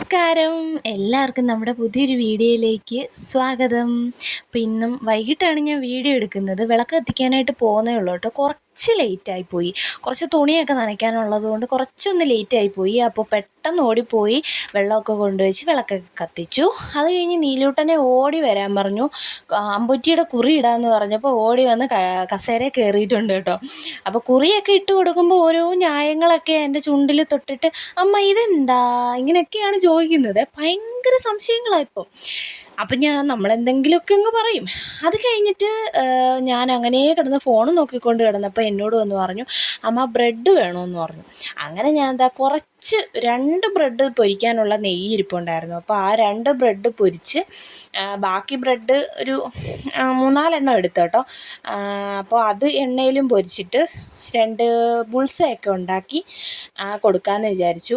നമസ്കാരം. എല്ലാവർക്കും നമ്മുടെ പുതിയൊരു വീഡിയോയിലേക്ക് സ്വാഗതം. അപ്പോൾ ഇന്നും വൈകിട്ടാണ് ഞാൻ വീഡിയോ എടുക്കുന്നത്. വിളക്ക് കത്തിക്കാനായിട്ട് പോകുന്നേ ഉള്ളൂ കേട്ടോ. കുറച്ച് ലേറ്റായി പോയി. കുറച്ച് തുണിയൊക്കെ നനയ്ക്കാനുള്ളത് കൊണ്ട് കുറച്ചൊന്ന് ലേറ്റായി പോയി. അപ്പോൾ പെട്ടെന്ന് ഓടിപ്പോയി വെള്ളമൊക്കെ കൊണ്ടുവച്ച് വിളക്കൊക്കെ കത്തിച്ചു. അത് കഴിഞ്ഞ് നീലൂട്ടനെ ഓടി വരാൻ പറഞ്ഞു. അമ്പുറ്റിയുടെ കുറി ഇടാന്ന് പറഞ്ഞപ്പോൾ ഓടി വന്ന് കസേര കയറിയിട്ടുണ്ട് കേട്ടോ. അപ്പോൾ കുറിയൊക്കെ ഇട്ട് കൊടുക്കുമ്പോൾ ഓരോ ന്യായങ്ങളൊക്കെ എന്റെ ചുണ്ടിൽ തൊട്ടിട്ട് അമ്മ ഇതെന്താ? ഇങ്ങനെയൊക്കെയാണ് ചോദിക്കുന്നത്. ഭയങ്കര സംശയങ്ങളാണ് ഇപ്പോൾ. അപ്പം ഞാൻ നമ്മളെന്തെങ്കിലുമൊക്കെ അങ്ങ് പറയും. അത് കഴിഞ്ഞിട്ട് ഞാൻ അങ്ങനെ കിടന്ന് ഫോൺ നോക്കിക്കൊണ്ട് കിടന്നപ്പോൾ എന്നോട് വന്ന് പറഞ്ഞു അമ്മ ബ്രെഡ് വേണമെന്ന് പറഞ്ഞു. അങ്ങനെ ഞാൻ എന്താ കുറച്ച് രണ്ട് ബ്രെഡ് പൊരിക്കാനുള്ള നെയ്യ് ഇരിപ്പുണ്ടായിരുന്നു അപ്പോൾ ആ രണ്ട് ബ്രെഡ് പൊരിച്ച് ബാക്കി ബ്രെഡ് ഒരു മൂന്നാലെണ്ണം എടുത്തു കേട്ടോ. അപ്പോൾ അത് എണ്ണയിലും പൊരിച്ചിട്ട് രണ്ട് ബുൾസയൊക്കെ ഉണ്ടാക്കി കൊടുക്കാമെന്ന് വിചാരിച്ചു.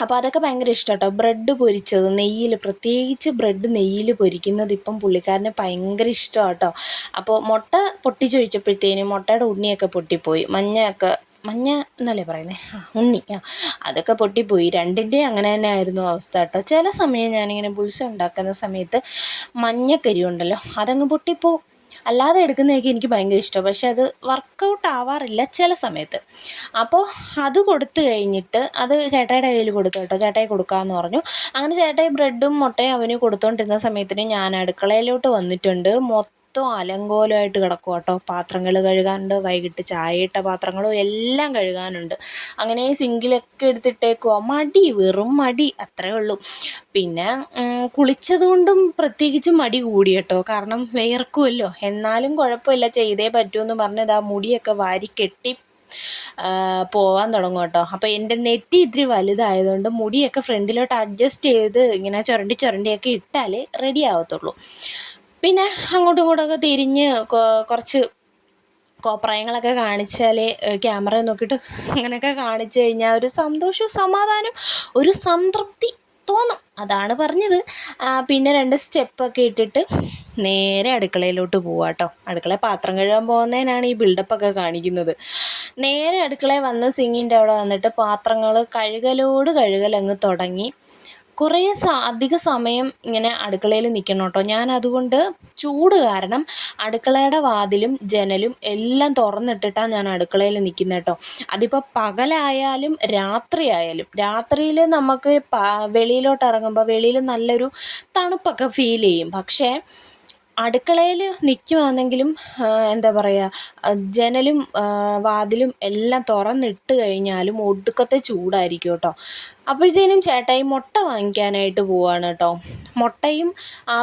അപ്പോൾ അതൊക്കെ ഭയങ്കര ഇഷ്ടം കേട്ടോ ബ്രെഡ് പൊരിച്ചത് നെയ്യിൽ പ്രത്യേകിച്ച് ബ്രെഡ് നെയ്യിൽ പൊരിക്കുന്നത് ഇപ്പം പുള്ളിക്കാരന് ഭയങ്കര ഇഷ്ടമാണ് കേട്ടോ അപ്പോൾ മുട്ട പൊട്ടിച്ചൊഴിച്ചപ്പോഴത്തേനും മുട്ടയുടെ ഉണ്ണിയൊക്കെ പൊട്ടിപ്പോയി. മഞ്ഞയൊക്കെ മഞ്ഞ എന്നല്ലേ പറയുന്നത് ആ ഉണ്ണി. ആ അതൊക്കെ പൊട്ടിപ്പോയി. രണ്ടിന്റെ അങ്ങനെ തന്നെ ആയിരുന്നു അവസ്ഥ കേട്ടോ ചില സമയം ഞാനിങ്ങനെ ബുൾസ ഉണ്ടാക്കുന്ന സമയത്ത് മഞ്ഞക്കരി ഉണ്ടല്ലോ അതങ്ങ് പൊട്ടിപ്പോവും അല്ലാതെ എടുക്കുന്നതൊക്കെ എനിക്ക് ഭയങ്കര ഇഷ്ടമാണ് പക്ഷേ അത് വർക്കൗട്ട് ആവാറില്ല ചില സമയത്ത്. അപ്പോൾ അത് കൊടുത്തു കഴിഞ്ഞിട്ട് അത് ചേട്ടായിയുടെ കയ്യിൽ കൊടുത്തു കേട്ടോ. ചേട്ടായി കൊടുക്കാമെന്ന് പറഞ്ഞു. അങ്ങനെ ചേട്ടായി ബ്രെഡും മുട്ടയും അവന് കൊടുത്തുകൊണ്ടിരുന്ന സമയത്തിന് ഞാൻ അടുക്കളയിലോട്ട് വന്നിട്ടുണ്ട്. മൊത്തം അലങ്കോലമായിട്ട് കിടക്കും കേട്ടോ. പാത്രങ്ങൾ കഴുകാനുണ്ട് വൈകിട്ട് ചായ ഇട്ട പാത്രങ്ങളും എല്ലാം കഴുകാനുണ്ട്. അങ്ങനെ സിങ്കിലൊക്കെ എടുത്തിട്ടേക്കുവാ. മടി വെറും മടി. അത്രേ ഉള്ളൂ. പിന്നെ കുളിച്ചതുകൊണ്ടും പ്രത്യേകിച്ച് മടി കൂടി കേട്ടോ. കാരണം വിയർക്കുമല്ലോ. എന്നാലും കുഴപ്പമില്ല. ചെയ്തേ പറ്റൂ എന്ന് പറഞ്ഞ് ഇതാ മുടിയൊക്കെ വാരി കെട്ടി ആ, പോവാൻ തുടങ്ങും കേട്ടോ. അപ്പോൾ എന്റെ നെറ്റി ഇത്തിരി വലുതായതുകൊണ്ട് മുടിയൊക്കെ ഫ്രണ്ടിലോട്ട് അഡ്ജസ്റ്റ് ചെയ്ത് ഇങ്ങനെ ചുരണ്ടി ചുരണ്ടിയൊക്കെ ഇട്ടാലേ റെഡി ആവത്തുള്ളൂ. പിന്നെ അങ്ങോട്ടും ഇങ്ങോട്ടൊക്കെ തിരിഞ്ഞ് കുറച്ച് കോപ്രായങ്ങളൊക്കെ കാണിച്ചാൽ ക്യാമറ നോക്കിയിട്ട് അങ്ങനെയൊക്കെ കാണിച്ചു കഴിഞ്ഞാൽ ഒരു സന്തോഷവും സമാധാനം ഒരു സംതൃപ്തി തോന്നും അതാണ് പറഞ്ഞത്. പിന്നെ രണ്ട് സ്റ്റെപ്പൊക്കെ ഇട്ടിട്ട് നേരെ അടുക്കളയിലോട്ട് പോവാം കേട്ടോ അടുക്കളയിൽ പാത്രം കഴുകാൻ പോകുന്നതിനാണ് ഈ ബിൽഡപ്പൊക്കെ കാണിക്കുന്നത്. നേരെ അടുക്കളയിൽ വന്ന് സിങ്ങിന്റെ അവിടെ വന്നിട്ട് പാത്രങ്ങൾ കഴുകലോട് കഴുകലങ്ങ് തുടങ്ങി. കുറേ അധിക സമയം ഇങ്ങനെ അടുക്കളയിൽ നിൽക്കണം കേട്ടോ. ഞാൻ അതുകൊണ്ട് ചൂട് കാരണം അടുക്കളയുടെ വാതിലും ജനലും എല്ലാം തുറന്നിട്ടിട്ടാണ് ഞാൻ അടുക്കളയിൽ നിൽക്കുന്നത് കേട്ടോ. അതിപ്പോൾ പകലായാലും രാത്രിയായാലും രാത്രിയിൽ നമുക്ക് വെളിയിലോട്ട് ഇറങ്ങുമ്പോൾ വെളിയിൽ നല്ലൊരു തണുപ്പൊക്കെ ഫീൽ ചെയ്യും. പക്ഷേ അടുക്കളയിൽ നിൽക്കുവാണെങ്കിലും എന്താ പറയുക ജനലും വാതിലും എല്ലാം തുറന്നിട്ട് കഴിഞ്ഞാലും ഒടുക്കത്തെ ചൂടായിരിക്കും കേട്ടോ. അപ്പോഴത്തേനും ചേട്ടായി മുട്ട വാങ്ങിക്കാനായിട്ട് പോവാണ് കേട്ടോ. മുട്ടയും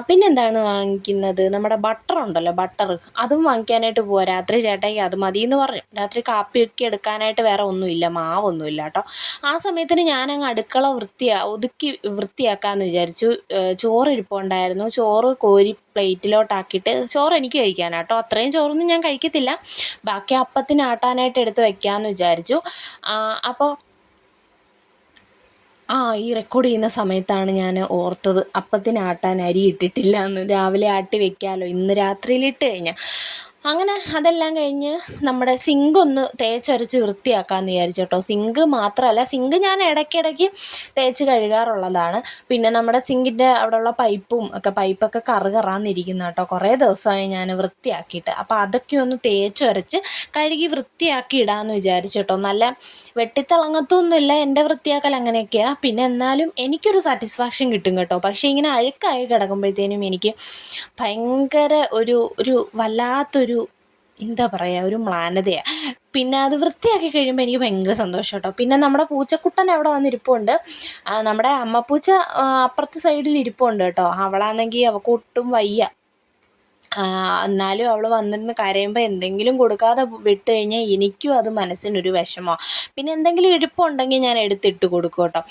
പിന്നെ പിന്നെന്താണ് വാങ്ങിക്കുന്നത്? നമ്മുടെ ബട്ടർ ഉണ്ടല്ലോ ബട്ടർ അതും വാങ്ങിക്കാനായിട്ട് പോവാ. രാത്രി ചേട്ടായി അത് മതി എന്ന് പറഞ്ഞു. രാത്രി കാപ്പിയൊക്കെ എടുക്കാനായിട്ട് വേറെ ഒന്നുമില്ല മാവൊന്നുമില്ല കേട്ടോ. ആ സമയത്തിന് ഞാനങ്ങ് അടുക്കള വൃത്തിയാ ഒതുക്കി വൃത്തിയാക്കാമെന്ന് വിചാരിച്ചു. ചോറ് ഇരിപ്പുണ്ടായിരുന്നു ചോറ് കോരി പ്ലേറ്റിലോട്ടാക്കിയിട്ട് ചോറ് എനിക്ക് കഴിക്കാനാട്ടോ അത്രയും ചോറൊന്നും ഞാൻ കഴിക്കത്തില്ല. ബാക്കി അപ്പത്തിന് ആട്ടാനായിട്ട് എടുത്ത് വെക്കാമെന്ന് വിചാരിച്ചു. അപ്പോൾ ആ ഈ റെക്കോർഡ് ചെയ്യുന്ന സമയത്താണ് ഞാൻ ഓർത്തത്. അപ്പത്തിന് ആട്ടാൻ അരി ഇട്ടിട്ടില്ല. എന്ന് രാവിലെ ആട്ടി വെക്കാമല്ലോ ഇന്ന് രാത്രിയിൽ ഇട്ട് കഴിഞ്ഞാൽ അങ്ങനെ അതെല്ലാം കഴിഞ്ഞ് നമ്മുടെ സിങ്ക് ഒന്ന് തേച്ചരച്ച് വൃത്തിയാക്കാമെന്ന് വിചാരിച്ചു കേട്ടോ സിങ്ക് മാത്രമല്ല സിങ്ക് ഞാൻ ഇടയ്ക്കിടയ്ക്ക് തേച്ച് കഴുകാറുള്ളതാണ്. പിന്നെ നമ്മുടെ സിങ്കിന്റെ അവിടെയുള്ള പൈപ്പും ഒക്കെ പൈപ്പൊക്കെ കറുകറാന്നിരിക്കുന്ന കേട്ടോ. കുറേ ദിവസമായി ഞാൻ വൃത്തിയാക്കിയിട്ട്. അപ്പോൾ അതൊക്കെ ഒന്ന് തേച്ചൊരച്ച് കഴുകി വൃത്തിയാക്കി ഇടാമെന്ന് വിചാരിച്ചു കേട്ടോ നല്ല വെട്ടിത്തിളങ്ങത്തൊന്നുമില്ല എന്റെ വൃത്തിയാക്കൽ അങ്ങനെയൊക്കെയാണ് പിന്നെ എന്നാലും എനിക്കൊരു സാറ്റിസ്ഫാക്ഷൻ കിട്ടും കേട്ടോ. പക്ഷേ ഇങ്ങനെ അഴുക്കായി കിടക്കുമ്പോഴത്തേനും എനിക്ക് ഭയങ്കര ഒരു ഒരു വല്ലാത്തൊരു എന്താ പറയുക ഒരു മ്ലാനതയാണ് പിന്നെ അത് വൃത്തിയാക്കി കഴിയുമ്പോൾ എനിക്ക് ഭയങ്കര സന്തോഷം കേട്ടോ. പിന്നെ നമ്മുടെ പൂച്ചക്കുട്ടൻ അവിടെ വന്നിരിപ്പുണ്ട്. നമ്മുടെ അമ്മപ്പൂച്ച അപ്പുറത്തെ സൈഡിൽ ഇരിപ്പുണ്ട് കേട്ടോ. അവളാണെങ്കിൽ അവൾക്ക് ഒട്ടും വയ്യ. എന്നാലും അവൾ വന്നിരുന്ന് കരയുമ്പോൾ എന്തെങ്കിലും കൊടുക്കാതെ വിട്ട് കഴിഞ്ഞാൽ എനിക്കും അത് മനസ്സിനൊരു വിഷമമാണ് പിന്നെ എന്തെങ്കിലും ഇരിപ്പുണ്ടെങ്കിൽ ഞാൻ എടുത്തിട്ട് കൊടുക്കും കേട്ടോ.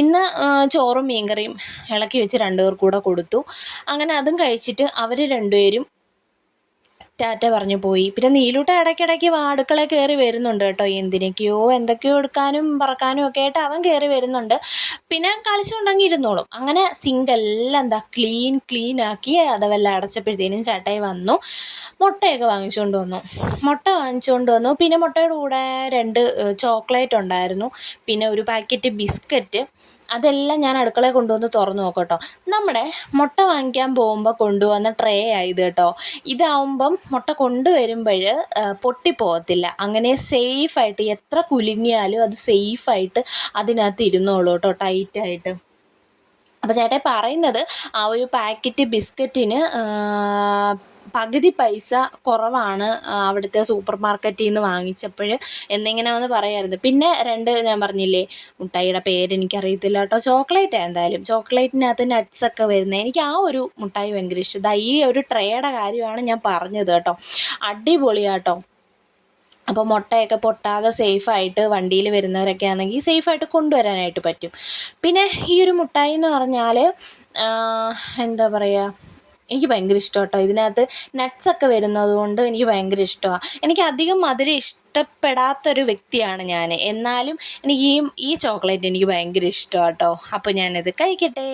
ഇന്ന് ചോറും മീൻകറിയും ഇളക്കി വെച്ച് രണ്ടുപേർ കൂടെ കൊടുത്തു. അങ്ങനെ അതും കഴിച്ചിട്ട് അവർ രണ്ടുപേരും ടാറ്റ പറഞ്ഞു പോയി. പിന്നെ നീലൂട്ട ഇടയ്ക്കിടയ്ക്ക് വാടുക്കളെ കയറി വരുന്നുണ്ട് കേട്ടോ എന്തിനൊക്കെയോ. എന്തൊക്കെയോ എടുക്കാനും പറക്കാനും ഒക്കെ ആയിട്ട് അവൻ കയറി വരുന്നുണ്ട്. പിന്നെ കളിച്ചുണ്ടെങ്കിൽ ഇരുന്നോളും അങ്ങനെ സിങ്ക് എല്ലാം എന്താ ക്ലീൻ ക്ലീൻ ആക്കി അതവെല്ലാം അടച്ചപ്പോഴത്തേനും ചേട്ടായി വന്നു. മുട്ടയൊക്കെ വാങ്ങിച്ചുകൊണ്ട് വന്നു. മുട്ട വാങ്ങിച്ചുകൊണ്ട് വന്നു. പിന്നെ മുട്ടയുടെ കൂടെ രണ്ട് ചോക്ലേറ്റ് ഉണ്ടായിരുന്നു. പിന്നെ ഒരു പാക്കറ്റ് ബിസ്ക്കറ്റ്. അതെല്ലാം ഞാൻ അടുക്കളയിൽ കൊണ്ടുവന്ന് തുറന്നു നോക്കും കേട്ടോ നമ്മുടെ മുട്ട വാങ്ങിക്കാൻ പോകുമ്പോൾ കൊണ്ടുവന്ന ട്രേ ആയത് കേട്ടോ. ഇതാവുമ്പം മുട്ട കൊണ്ടുവരുമ്പോൾ പൊട്ടിപ്പോകത്തില്ല. അങ്ങനെ സേഫായിട്ട് എത്ര കുലുങ്ങിയാലും അത് സേഫായിട്ട് അതിനകത്ത് ഇരുന്നോളൂ കേട്ടോ ടൈറ്റായിട്ട് അപ്പോൾ ചേട്ടായി പറയുന്നത് ആ ഒരു പാക്കറ്റ് ബിസ്ക്കറ്റിന് പകുതി പൈസ കുറവാണ് അവിടുത്തെ സൂപ്പർ മാർക്കറ്റിൽ നിന്ന് വാങ്ങിച്ചപ്പോൾ എന്നിങ്ങനെ ഒന്ന് പറയായിരുന്നു. പിന്നെ രണ്ട് ഞാൻ പറഞ്ഞില്ലേ മുട്ടായിയുടെ പേര് എനിക്കറിയത്തില്ല കേട്ടോ ചോക്ലേറ്റ് എന്തായാലും. ചോക്ലേറ്റിനകത്ത് നട്ട്സൊക്കെ വരുന്നത് എനിക്ക് ആ ഒരു മുട്ടായി ഭയങ്കര ഇഷ്ടം. ഈ ഒരു ട്രേയുടെ കാര്യമാണ് ഞാൻ പറഞ്ഞത് കേട്ടോ. അടിപൊളിയാട്ടോ. അപ്പോൾ മുട്ടയൊക്കെ പൊട്ടാതെ സേഫായിട്ട് വണ്ടിയിൽ വരുന്നവരൊക്കെ ആണെങ്കിൽ സേഫായിട്ട് കൊണ്ടുവരാനായിട്ട് പറ്റും. പിന്നെ ഈ ഒരു മുട്ടായി എന്ന് പറഞ്ഞാൽ എന്താ പറയുക എനിക്ക് ഭയങ്കര ഇഷ്ടം കേട്ടോ ഇതിനകത്ത് നട്ട്സൊക്കെ വരുന്നത് കൊണ്ട് എനിക്ക് ഭയങ്കര ഇഷ്ടമാണ് എനിക്ക് അധികം മധുരം ഇഷ്ടപ്പെടാത്തൊരു വ്യക്തിയാണ് ഞാൻ എന്നാലും എനിക്ക് ഈ ഈ ചോക്ലേറ്റ് എനിക്ക് ഭയങ്കര ഇഷ്ടമാണ് കേട്ടോ അപ്പോൾ ഞാനത് കഴിക്കട്ടെ.